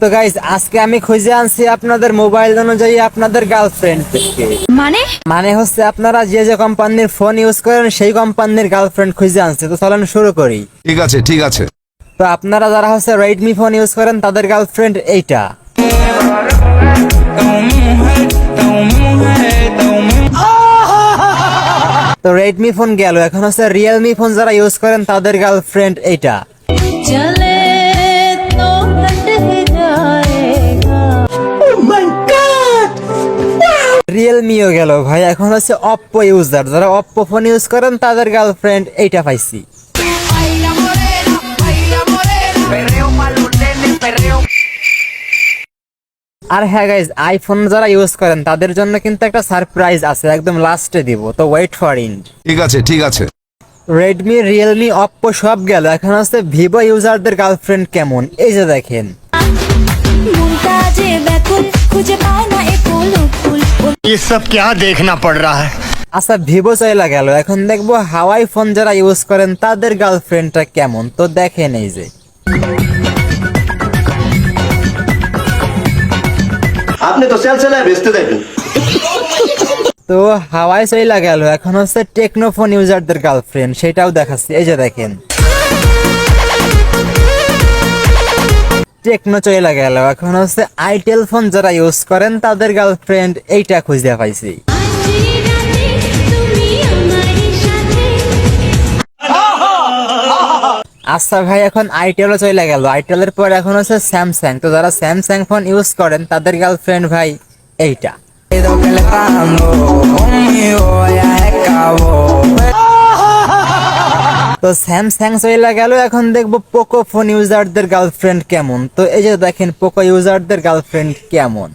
তো গাইস আজকে আমি খুঁজে আনছি আপনাদের মোবাইল অনুযায়ী আপনাদের গার্লফ্রেন্ড মানে? মানে হচ্ছে আপনারা যে যে কোম্পানির ফোন ইউজ করেন সেই কোম্পানির গার্লফ্রেন্ড খুঁজে আনছি। তো চলেন শুরু করি। ঠিক আছে ঠিক আছে। তো আপনারা যারা হচ্ছে রেডমি ফোন ইউজ করেন তাদের গার্লফ্রেন্ড এইটা। তো রেডমি ফোন গেল। এখন হচ্ছে রিয়েলমি ফোন যারা ইউজ করেন তাদের গার্লফ্রেন্ড যাएगा রিয়েলমিও গেল ভাই। এখন হচ্ছে অপ্পো ইউজার যারা অপ্পো ফোন ইউজ করেন তাদের গার্লফ্রেন্ড এইটা পাইছি। আর হ্যাঁ গাইজ আইফোন যারা ইউজ করেন তাদের জন্য কিন্তু একটা সারপ্রাইজ আছে একদম লাস্টে দিব তো ওয়েট ফর ইন্ড ঠিক আছে ঠিক আছে রেডমি রিয়েলমি অপ্পো সব গেল এখন হচ্ছে ভিভো ইউজারদের গার্লফ্রেন্ড কেমন এই যে দেখেন মনটা যে ব্যাকুল খুঁজে পায় না এ কুল কুল ये सब क्या देखना पड़ रहा है আচ্ছা ভিভো চলে গেল এখন দেখবো হাওয়াই ফোন যারা ইউজ করেন তাদের গার্লফ্রেন্ডটা কেমন তো দেখেন এই যে আপনি তো সেলসেলায় বেচতে দেখুন তো হাওয়াই চইলা গেল, এখন হচ্ছে টেকনোফোন ইউজারদের গার্লফ্রেন্ড সেটাও দেখাচ্ছি। এই যে দেখেন। টেকনো চইলা গেল, এখন হচ্ছে আইটেল ফোন যারা ইউজ করেন, তাদের গার্লফ্রেন্ড এইটা খুঁজে পাইছি। আচ্ছা ভাই, এখন আইটেলও চলে গেল। আইটেলের পর এখন হচ্ছে স্যামসাং তো যারা স্যামসাং ফোন ইউজ করেন, তাদের গার্লফ্রেন্ড ভাই এইটা। তো স্যামসাং চলে গেল, এখন দেখব পোকো ফোন ইউজারদের গার্লফ্রেন্ড কেমন। তো এই যে দেখেন পোকো ইউজারদের গার্লফ্রেন্ড কেমন।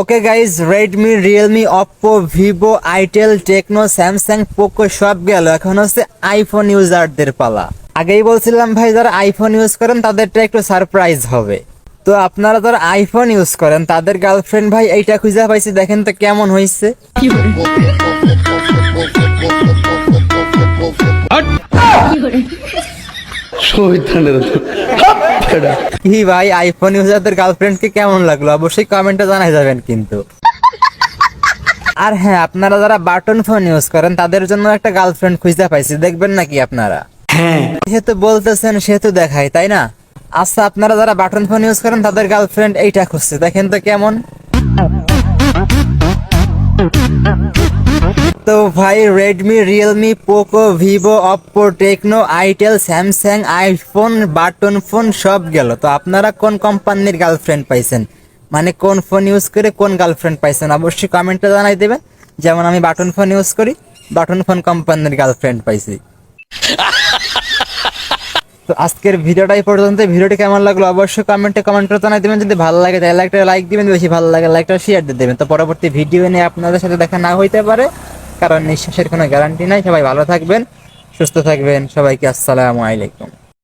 Okay guys Redmi Realme Oppo Vivo itel Tecno Samsung Poco সব গেল। এখন হচ্ছে আইফোন ইউজারদের পালা। আগেই বলছিলাম ভাই, যারা আইফোন ইউজ করেন, তাদেরটা একটু সারপ্রাইজ হবে। তো আপনারা যারা আইফোন ইউজ করেন, তাদের গার্লফ্রেন্ড ভাই, এইটা খুঁজে পাইছি, দেখেন তো কেমন হয়েছে কি ভাই আইফোন ইউজারদের গার্লফ্রেন্ডকে কেমন লাগল? অবশ্যই কমেন্টে জানাই যাবেন কিন্তু। আর হ্যাঁ আপনারা যারা বাটন ফোন ইউজ করেন তাদের জন্য একটা গার্লফ্রেন্ড খুঁজে পাইছি। দেখবেন নাকি আপনারা? হ্যাঁ। যেহেতু বলতেছেন সেহেতু দেখাই তাই না? আচ্ছা আপনারা যারা বাটন ফোন ইউজ করেন তাদের গার্লফ্রেন্ড এইটা খুঁজছে। দেখেন তো কেমন। তো ভাই Redmi Realme Poco Vivo Oppo Tecno itel Samsung iPhone button phone সব গেল। তো আপনারা কোন কোম্পানির গার্লফ্রেন্ড পাইছেন? মানে কোন ফোন ইউজ করে কোন গার্লফ্রেন্ড পাইছেন? অবশ্যই কমেন্টে জানাই দেবেন। যেমন আমি বাটন ফোন ইউজ করি বাটন ফোন কোম্পানির গার্লফ্রেন্ড পাইছি। তো আজকের ভিডিওটাই পর্যন্ত ভিডিওটি কেমন লাগল অবশ্যই কমেন্টে কমেন্ট করে জানাই দেবেন। যদি ভালো লাগে তাহলে একটা লাইক দিবেন। বেশি ভালো লাগে লাইকটা শেয়ার দিয়ে দেবেন। তো পরবর্তী ভিডিও নিয়ে আপনাদের সাথে দেখা না হইতে পারে। কারণ নিঃশ্বাসের কোনো গ্যারান্টি নাই। সবাই ভালো থাকবেন সুস্থ থাকবেন। সবাইকে আসসালামু আলাইকুম।